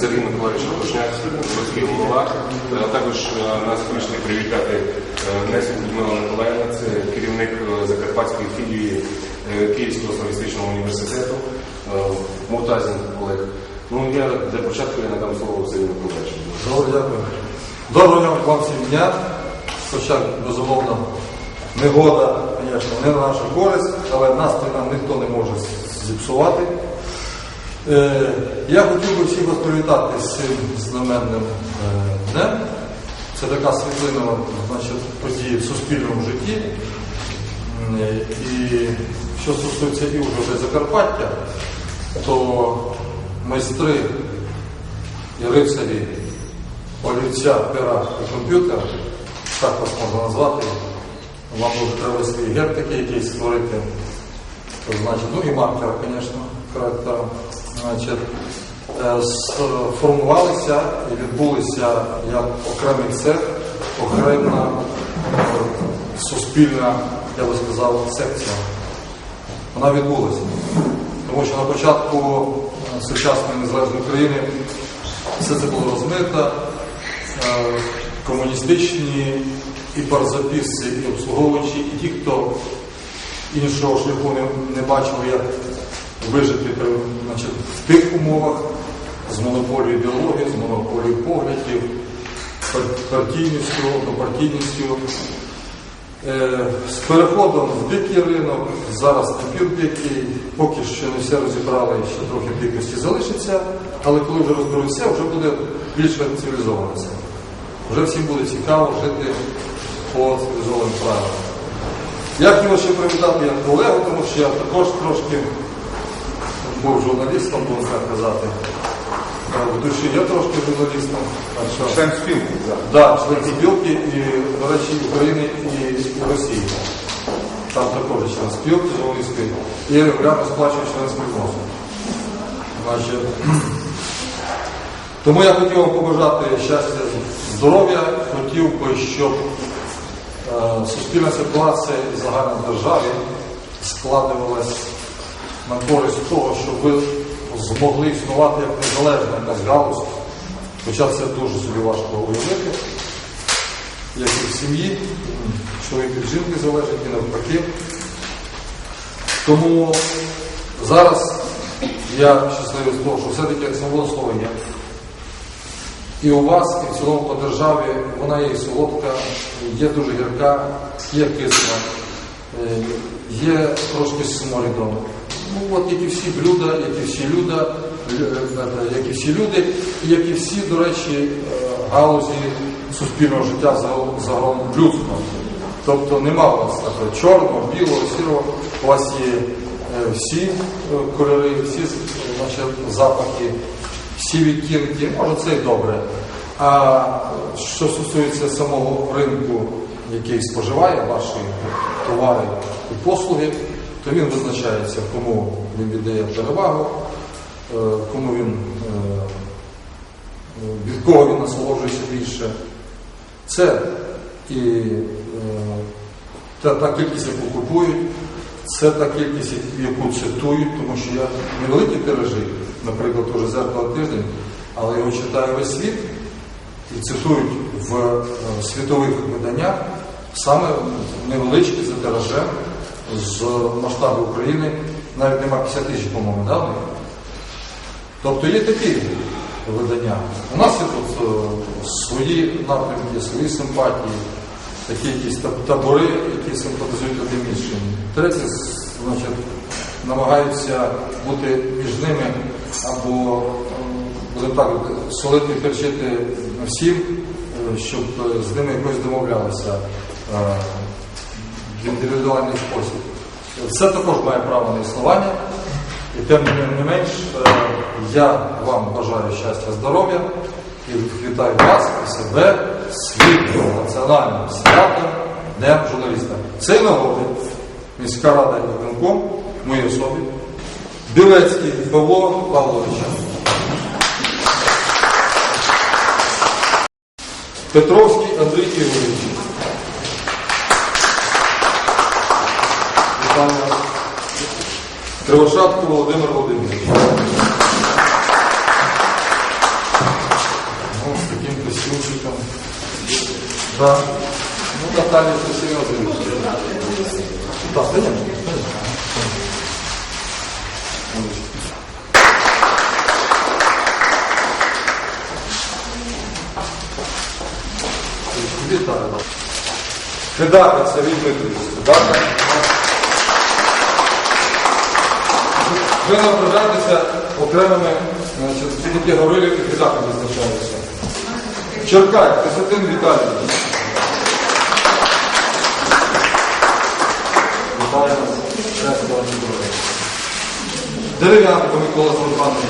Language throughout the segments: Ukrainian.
Сергій Миколаївич Кошняк, міський голова. А також е, нас прийшли привітати е, Несу Людмила Миколаївна, це керівник е, Закарпатської філії е, Київського славістичного університету, е, Муртазін Олег. Ну, я для початку я надам слово Сергію Миколаївичу. Добре, дякую. Доброго вам всім дня. Хоча, безумовно, негода, звісно, не на нашу користь, але настрій нам ніхто не може зіпсувати. Е, я хотів би всіх вас привітати з цим знаменним е, днем. Це така світлина значить, події в суспільному житті. І що стосується і вже Закарпаття, то майстри і рицарі олівця, пера і комп'ютера, так вас можна назвати. Вам треба свій герб такий якийсь створити. То, значить, ну і маркер, звісно, Значить, е, сформувалися і відбулися як окремий цех, окрема е, суспільна, я би сказав, секція. Вона відбулася. Тому що на початку е, сучасної незалежної України все це було розмито, комуністичні і барзаписці, і обслуговуючі, і ті, хто іншого шляху не бачив, як вижити значить, в тих умовах з монополією ідеології, з монополією поглядів, партійністю, однопартійністю. Е, З переходом в дикий ринок, зараз напівдикий, поки що не все розібрали, ще трохи дикості залишиться, але коли вже розберуть все, вже буде більш цивілізовано все. Вже всім буде цікаво жити по цивілізованим правилам. Я хотів ще привітати як колегу, тому що я також трошки був журналістом, так казати. Е, В душі я трошки журналістом. Член спілки, так. Да, член спілки і, до речі, України і, Росії. Там також член спілки журналістської. І регулярно сплачує членський. Значить, тому я хотів вам побажати щастя, здоров'я, хотів би, щоб е, суспільна ситуація і загальна державі складувалась на користь того, щоб ви змогли існувати як незалежна якась галузь. Хоча це дуже собі важко уявити, як і в сім'ї, чоловік від жінки залежить і навпаки. Тому зараз я щасливий з того, що все-таки слова є. І у вас, і в цілому по державі вона є солодка, є дуже гірка, є кисла, е, є трошки сморідом. Ну от як і всі блюда, як і всі люда, е, як і всі люди, як і всі, до речі, е, галузі суспільного життя за- загалом людського. Тобто нема у вас такого чорного, білого, сірого, у вас є е, всі е, кольори, всі е, значить, запахи, всі відтінки, може це і добре. А що стосується самого ринку, який споживає ваші товари і послуги, то він визначається, кому він віддає перевагу, е, кому він, е, від кого він насолоджується більше. Це і е, та, та кількість, яку купують, це та кількість, яку цитують, тому що я невеликі тиражі, наприклад, уже зеркало тиждень, але його читає весь світ і цитують в світових виданнях саме невеличкі за тиражем з масштабу України, навіть нема 50 тисяч, по-моєму, да. Тобто є такі видання. У нас є тут е, свої напрямки, свої симпатії, такі якісь табори, які симпатизують одним іншим. Треті, з- значить, намагаються бути між ними або, будемо так, солити і всім, е, щоб е, з ними якось домовлялися в індивідуальний спосіб. Це також має право на існування. І тим не- менш, е, я вам бажаю щастя, здоров'я і вітаю вас і себе світлим національним святом Днем журналіста. Цей нагоди міська рада і виконком моїй особі Білецький Павло Павловича. Петровський Андрій Ігорович. пана Кривошапку Володимир Володимирович. Ну, з таким костюмчиком. Да. Ну, Наталія, це серйозно. Так, пойдемо. Вітаю. Федака Сергій Дмитрович. Федака. Ви награждаєтеся окремими, значить, тільки Гаврилів і Федака визначаються. Черкай, Костянтин Віталійович. Дерев'янко Микола Степанович.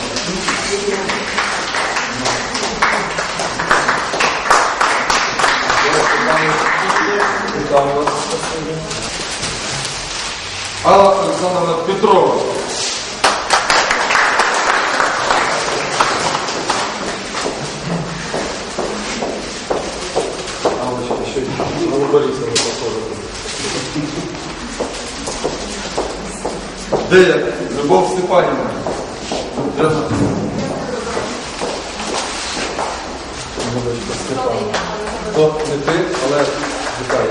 Алла Олександровна Петрова. Де я? Любов Степанівна. Де вона? То не ти, але вітаю.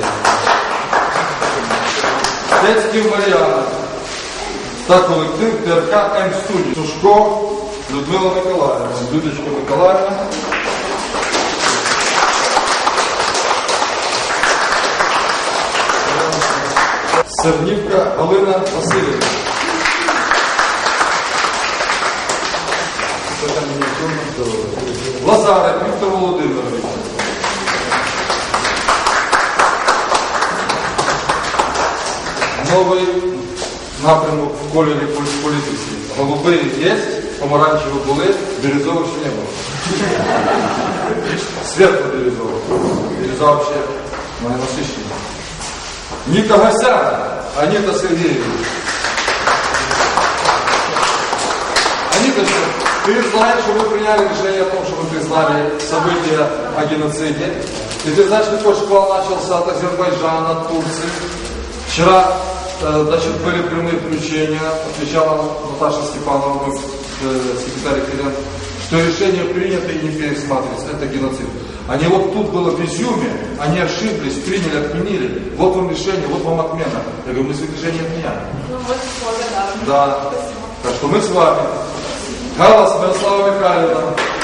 Стецький Мар'яна та колектив ТРК М-студії. Сушко Людмила Миколаївна, Людочка Миколаївна. Сернівка Галина Васильівна. Лазарик Віктор Володимирович. Новий напрямок в кольорі полі- політиці. Голубий є, помаранчеві були, бірюзових ще не було. Світло бірюзового. Бірюза взагалі насыщена. Ника Гасяна, Анита Сергеевна. Аниточка, ты знаешь, что вы приняли решение о том, что вы признали события о геноциде. И ты знаешь, какой шквал начался от Азербайджана, от Турции. Вчера э, значит, были прямые включения, отвечала Наташа Степанова, э, секретарь Клиент, что решение принято и не пересматривается. Это геноцид. Они вот тут было в Изюме, они ошиблись, приняли, отменили. Вот вам решение, вот вам отмена. Я говорю, мы свои решения отменяем. Ну, мы благодарны. Да. Так что мы с вами. Галас Мирослава Михайловна.